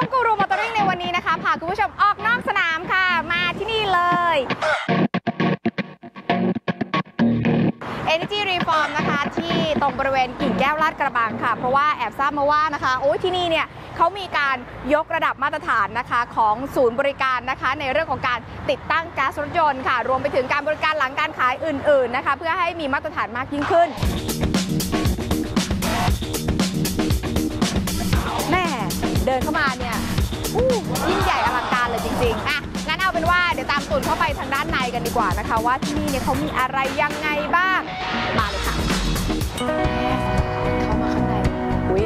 ช่วงกูรูมอเตอร์ริ่งในวันนี้นะคะพาคุณผู้ชมออกนอกสนามค่ะ มาที่นี่เลย Energy Reform นะคะ ที่ตรงบริเวณกิ่งแก้วลาดกระบังค่ะ เพราะว่าแอบทราบมาว่านะคะ โอ้ยที่นี่เนี่ยเขามีการยกระดับมาตรฐานนะคะของศูนย์บริการนะคะ ในเรื่องของการติดตั้งก๊าซรถยนต์ค่ะ รวมไปถึงการบริการหลังการขายอื่น ๆนะคะ เพื่อให้มีมาตรฐานมากยิ่งขึ้น เข้าไปทางด้านในกันดีกว่านะคะ ว่าที่นี่เนี่ยเขามีอะไรยังไงบ้าง มาเลยค่ะ เข้ามาข้างในอุ้ย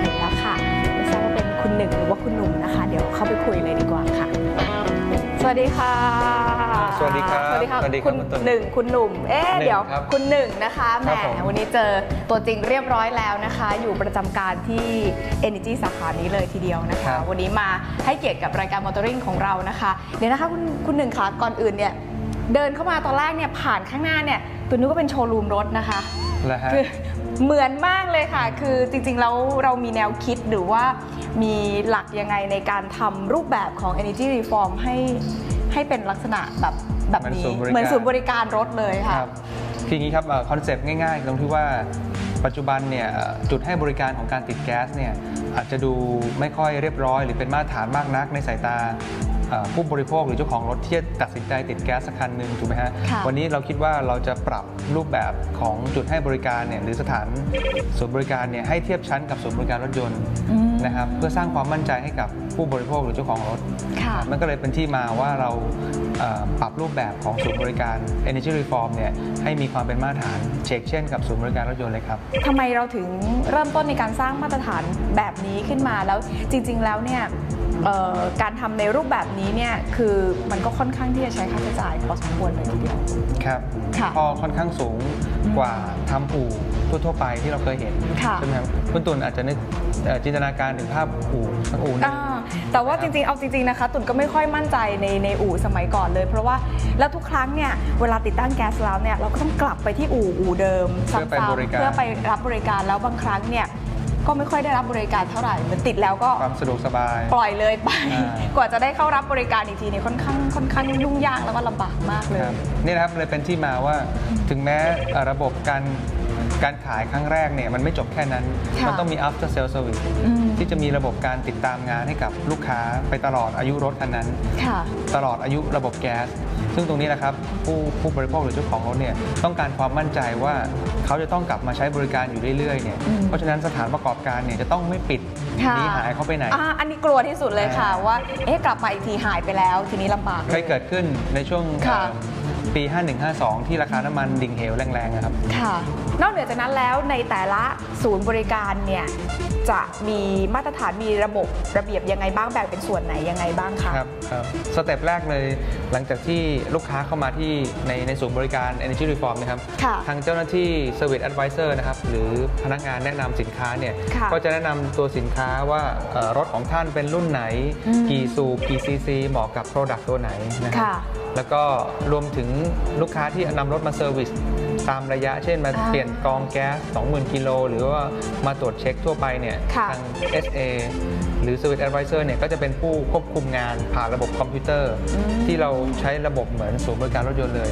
เห็นแล้วค่ะไม่ทราบว่าเป็นคุณหนึ่งหรือว่าคุณหนุ่มนะคะ เดี๋ยวเข้าไปคุยเลยดีกว่าค่ะ สวัสดีค่ะ สวัสดีครับสวัสดีค่ะสวัสดีครับคุณคุณตุลหนึ่งคุณหนุ่ม เอ๊ะหนึ่งเดี๋ยวครับคุณหนึ่งนะคะแหมครับผม วันนี้เจอตัวจริงเรียบร้อยแล้วนะคะ อยู่ประจำการที่ Energy สาขานี้เลยทีเดียวนะคะ วันนี้มาให้เกียรติกับรายการมอเตอร์ริงของเรานะคะ เดี๋ยวนะคะคุณคุณหนึ่งคะก่อนอื่นเนี่ยเดินเข้ามาตอนแรกเนี่ยผ่านข้างหน้าเนี่ยตัวนึกว่าเป็นโชว์รูมรถนะคะ แล้วฮะ คือเหมือนมากเลยค่ะ คือจริงๆแล้วเรามีแนวคิดหรือว่ามีหลักยังไงในการทำรูปแบบของ Energy Reform ให้ ให้เป็นลักษณะแบบแบบนี้เหมือนศูนย์บริการเหมือนศูนย์บริการรถเลยค่ะครับคืออย่างนี้ครับคอนเซปต์ง่ายๆ ตรงที่ว่าปัจจุบันเนี่ยเอ่อจุดให้บริการของการติดแก๊สเนี่ยอาจจะดูไม่ค่อยเรียบร้อย หรือเป็นมาตรฐานมากนักในสายตาเอ่อผู้บริโภคหรือเจ้าของรถที่จะตัดสินใจติดแก๊สสักคันหนึ่งถูกไหมฮะค่ะวันนี้เราคิดว่าเราจะปรับรูปแบบของจุดให้บริการเนี่ยหรือสถานศูนย์บริการเนี่ยให้เทียบชั้นกับศูนย์บริการรถยนต์อืม นะครับเพื่อสร้างความมั่นใจให้กับผู้บริโภคหรือเจ้าของรถค่ะมันก็เลยเป็นที่มาว่าเราเอ่อปรับรูปแบบของศูนย์บริการ Energy Reform เนี่ยให้มีความเป็นมาตรฐานเชกเช่นกับศูนย์บริการรถยนต์เลยครับทำไมเราถึงเริ่มต้นในการสร้างมาตรฐานแบบนี้ขึ้นมาแล้วจริง ๆ แล้วเนี่ยเอ่อการทำในรูปแบบนี้เนี่ยคือมันก็ค่อนข้างที่จะใช้ค่าใช้จ่ายพอสมควรเลยทีเดียวครับค่ะพอค่อนข้างสูงกว่าทำอู่ ทั่วๆไปที่เราเคยเห็นค่ะใช่ไหมครับคุณตุลอาจจะนึกเอ่อจินตนาการถึงภาพอู่ทั้งอู่หนึง อ่าแต่ว่าจริงๆ เอาจริงๆ นะคะ ตุนก็ไม่ค่อยมั่นใจในในอู่สมัยก่อนเลย เพราะว่าแล้วทุกครั้งเนี่ย เวลาติดตั้งแก๊สแล้วเนี่ย เราก็ต้องกลับไปที่อู่อู่เดิมเพื่อไปซ้ำๆบริการ เพื่อไปรับบริการแล้วบางครั้งเนี่ย ก็ไม่ค่อยได้รับบริการเท่าไหร่เหมือนติดแล้วก็ความสะดวกสบาย ปล่อยเลยไป อ่า กว่าจะได้เข้ารับบริการอีกทีเนี่ยค่อนข้างค่อนข้างยุ่งยากแล้วก็ลำบากมากเลย ครับนี่นะครับเลยเป็นที่มาว่าถึงแม้เอ่อระบบการ การขายครั้งแรกเนี่ยมันไม่จบแค่นั้น ค่ะมันต้องมี after sale service อืม ที่จะมีระบบการติดตามงานให้กับลูกค้าไปตลอดอายุรถคันนั้น ค่ะ ตลอดอายุระบบแก๊ส ซึ่งตรงนี้นะครับผู้ผู้บริโภคหรือเจ้าของรถเนี่ยต้องการความมั่นใจว่าเขาจะต้องกลับมาใช้บริการอยู่เรื่อยๆเนี่ยอืมเพราะฉะนั้นสถานประกอบการเนี่ยจะต้องไม่ปิดค่ะหนีหายเขาไปไหน อ่าอันนี้กลัวที่สุดเลยค่ะอ่าว่า เอ๊ะ กลับมาอีกทีหายไปแล้ว ทีนี้ลำบากลเคยเกิดขึ้นในช่วงค่ะเอ่อ ปี 5152 ที่ราคาน้ำมันดิ่งเหวแรงๆนะครับ ค่ะ นอกเหนือจากนั้นแล้วในแต่ละศูนย์บริการเนี่ย จะมีมาตรฐานมีระบบระเบียบยังไงบ้างแบ่งเป็นส่วนไหนยังไงบ้างคะครับครับสเต็ปแรกเลย หลังจากที่ลูกค้าเข้ามาที่ในในศูนย์บริการ Energy Reform นะครับค่ะทางเจ้าหน้าที่ Service Advisor นะครับหรือพนักงานแนะนำสินค้าเนี่ยค่ะก็จะแนะนำตัวสินค้าว่าเอ่อรถของท่านเป็นรุ่นไหนอืมกี่สูบกี่ซีซีเหมาะกับ Product ตัวไหนนะครับค่ะแล้วก็รวมถึงลูกค้าที่นำรถมาเซอร์วิส ตามระยะ เช่นมาอ่าเปลี่ยนกองแก๊ส 20,000 กิโล หรือว่ามาตรวจเช็คทั่วไปเนี่ยค่ะทาง SA หรือ Service Advisor เนี่ยก็จะเป็นผู้ควบคุมงานผ่านระบบคอมพิวเตอร์อืมที่เราใช้ระบบเหมือนศูนย์บริการรถยนต์เลย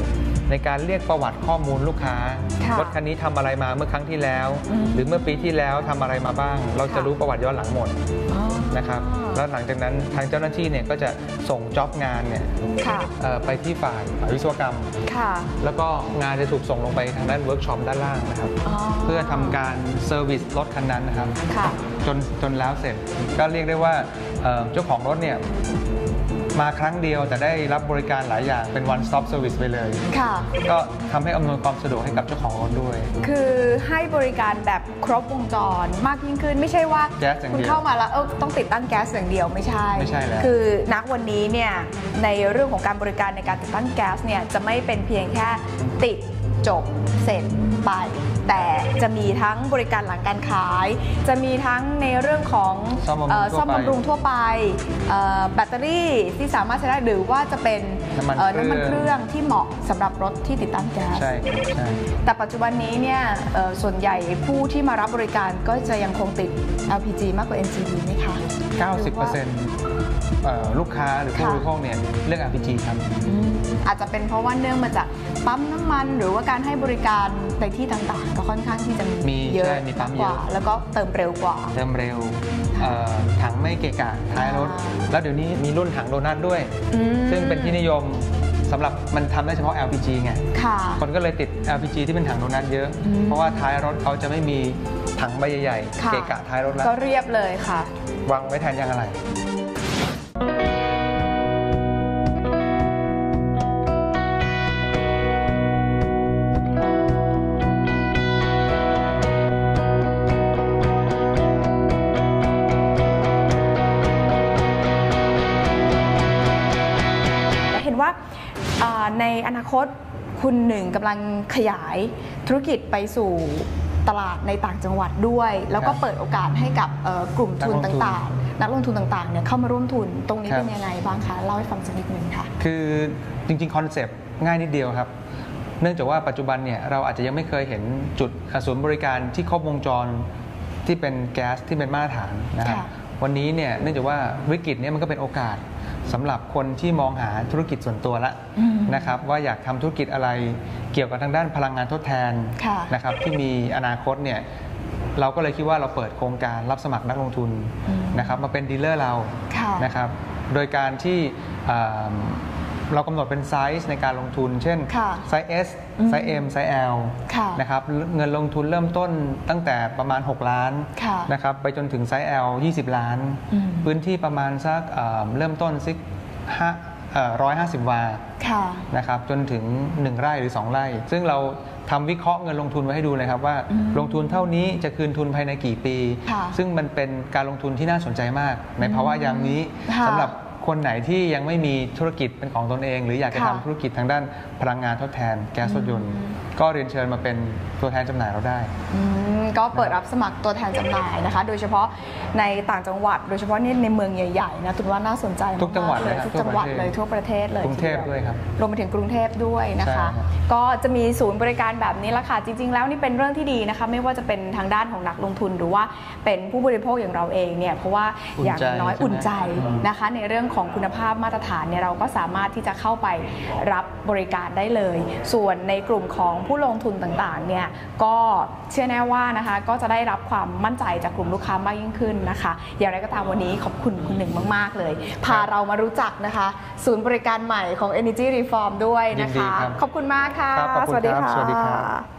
ในการเรียกประวัติข้อมูลลูกค้าค่ะรถคันนี้ทำอะไรมาเมื่อครั้งที่แล้วอืมหรือเมื่อปีที่แล้วทำอะไรมาบ้าง เราจะค่ะรู้ประวัติย้อนหลังหมดอ๋อ นะครับแล้วหลังจากนั้นทางเจ้าหน้าที่เนี่ยก็จะส่งจ็อบงานเนี่ยค่ะเอ่อไปที่ฝ่ายวิศวกรรมค่ะแล้วก็งานจะถูกส่งลงไปทางด้านเวิร์กช็อปด้านล่างนะครับอ๋อเพื่อทำการเซอร์วิสรถคันนั้นนะครับค่ะจนจนแล้วเสร็จก็เรียกได้ว่าเอ่อเจ้าของรถเนี่ย มาครั้งเดียวแต่ได้รับบริการหลายอย่างเป็น one stop service ไปเลย ค่ะ ก็ทำให้อำนวยความสะดวกให้กับเจ้าของรถด้วย คือให้บริการแบบครบวงจรมากยิ่งขึ้นไม่ใช่ว่าแก๊สอย่างคุณเดียวเข้ามาแล้วเออต้องติดตั้งแก๊สอย่างเดียวไม่ใช่ ไม่ใช่แล้ว คือณวันนี้เนี่ยในเรื่องของการบริการในการติดตั้งแก๊สเนี่ยจะไม่เป็นเพียงแค่ติด จบเสร็จไป แต่จะมีทั้งบริการหลังการขาย จะมีทั้งในเรื่องของซ่อมบำรุงเอ่อทั่วไปซ่อมบำรุงทั่วไปเอ่อแบตเตอรี่ที่สามารถใช้ได้หรือว่าจะเป็นน้ำมันเอ่อน้ำมันเคเครื่องรื่องที่เหมาะสำหรับรถที่ติดตั้งแก๊สใช่ครับใช่แต่ปัจจุบันนี้เนี่ยเอ่อส่วนใหญ่ผู้ที่มารับบริการก็จะยังคงติด LPG มากกว่า NGV ไหมคะ 90%เอ่อลูกค้าหรือผู้ค่ะบริโภคเนี่ยเลือก LPG ครับ อืมอาจจะเป็นเพราะว่าเนื่องมาจากปั๊มน้ำมัน หรือว่าการให้บริการในที่ต่างๆ ก็ค่อนข้างที่จะมีมีเยอะใช่มีปั๊มกว่าเยอะแล้วก็เติมเร็วกว่า เติมเร็วเอ่อถังไม่เกะกะท้ายรถอ่าแล้วเดี๋ยวนี้มีรุ่นถังโดนัทด้วยอืมซึ่งเป็นที่นิยมสำหรับมันทำได้เฉพาะ LPG ไงค่ะคนก็เลยติด LPG ที่เป็นถังโดนัทเยอะอืมเพราะว่าท้ายรถเขาจะไม่มีถังใบใหญ่ค่ะๆเกะกะท้ายรถแล้วก็เรียบเลยค่ะ วางไว้แทนยางอะไร ในอนาคตคุณหนึ่งกำลังขยายธุรกิจไปสู่ตลาดในต่างจังหวัดด้วย แล้วก็ครับเปิดโอกาสให้กับเอ่อกลุ่มทุนนักลงทุนต่างๆ นักลงทุนต่างๆเนี่ยเข้ามาร่วมทุนตรงนี้ครับเป็นยังไงบ้างคะเล่าให้ฟังสักนิดนึงค่ะคือจริงๆคอนเซปต์ง่ายนิดเดียวครับ เนื่องจากว่าปัจจุบันเนี่ยเราอาจจะยังไม่เคยเห็นจุดอะศูนย์บริการที่ครบวงจรที่เป็นแก๊สที่เป็นมาตรฐานนะครับค่ะวันนี้เนี่ยเนื่องจากว่าวิกฤตเนี่ยมันก็เป็นโอกาส สำหรับคนที่มองหาธุรกิจส่วนตัวละอืมนะครับว่าอยากทำธุรกิจอะไรเกี่ยวกับทางด้านพลังงานทดแทนค่ะนะครับที่มีอนาคตเนี่ยเราก็เลยคิดว่าเราเปิดโครงการรับสมัครนักลงทุนอืมนะครับมาเป็นดีลเลอร์เราค่ะนะครับโดยการที่อ่า เรากำหนดเป็นไซส์ในการลงทุน เช่นค่ะไซส์ S อืมไซส์ M ไซส์ L ค่ะนะครับเงินลงทุนเริ่มต้นตั้งแต่ประมาณ 6 ล้านค่ะนะครับไปจนถึงไซส์ L 20 ล้านอืมพื้นที่ประมาณสักอ่าเริ่มต้นสักห้าร้อยห้าสิบวาค่ะนะครับจนถึง 1 ไร่หรือ 2 ไร่ ซึ่งเราทำวิเคราะห์เงินลงทุนไว้ให้ดูเลยครับว่าอืมลงทุนเท่านี้จะคืนทุนภายในกี่ปีค่ะซึ่งมันเป็นการลงทุนที่น่าสนใจมาก ในภาวะยามนี้ค่ะสำหรับ คนไหนที่ยังไม่มีธุรกิจเป็นของตนเอง หรืออยากจะทำธุรกิจทางด้านพลังงานทดแทนแก๊สรถยนต์ก็เรียนเชิญมาเป็นตัวแทนจำหน่ายเราได้อืมก็เปิดรับสมัครตัวแทนจำหน่ายนะคะ โดยเฉพาะในต่างจังหวัด โดยเฉพาะนี่ในเมืองใหญ่ๆนะตุนว่าน่าสนใจมากๆทุกจังหวัดเลยครับทุกจังหวัดทั่วประเทศเลยทั่วประเทศเลยกรุงเทพทีดีด้วยครับรวมไปถึงกรุงเทพด้วยนะใช่ครัคะบก็จะมีศูนย์บริการแบบนี้ละค่ะจริง ๆ แล้วนี่เป็นเรื่องที่ดีนะคะ ไม่ว่าจะเป็นทางด้านของนักลงทุนหรือว่าเป็นผู้บริโภคอย่างเราเองเนี่ยเพราะว่าอย่างน้อยอุ่นใจนะคะ ในเรื่องของคุณภาพมาตรฐานเนี่ยเราก็สามารถที่จะเข้าไปรับบริการได้เลย ส่วนในกลุ่มของผู้ลงทุนต่างๆเนี่ยก็เชื่อแน่ว่านะคะก็จะได้รับความมั่นใจจากกลุ่มลูกค้ามากยิ่งขึ้นนะคะ อย่างไรก็ตามวันนี้ขอบคุณคุณหนึ่งมาก ๆ เลย พาเรามารู้จักนะคะ ศูนย์บริการใหม่ของ Energy Reform ด้วยนะยินดีคะครับขอบคุณมากค่ะครับขอบคุณสวัสดีครับค่ะสวัสดีครับ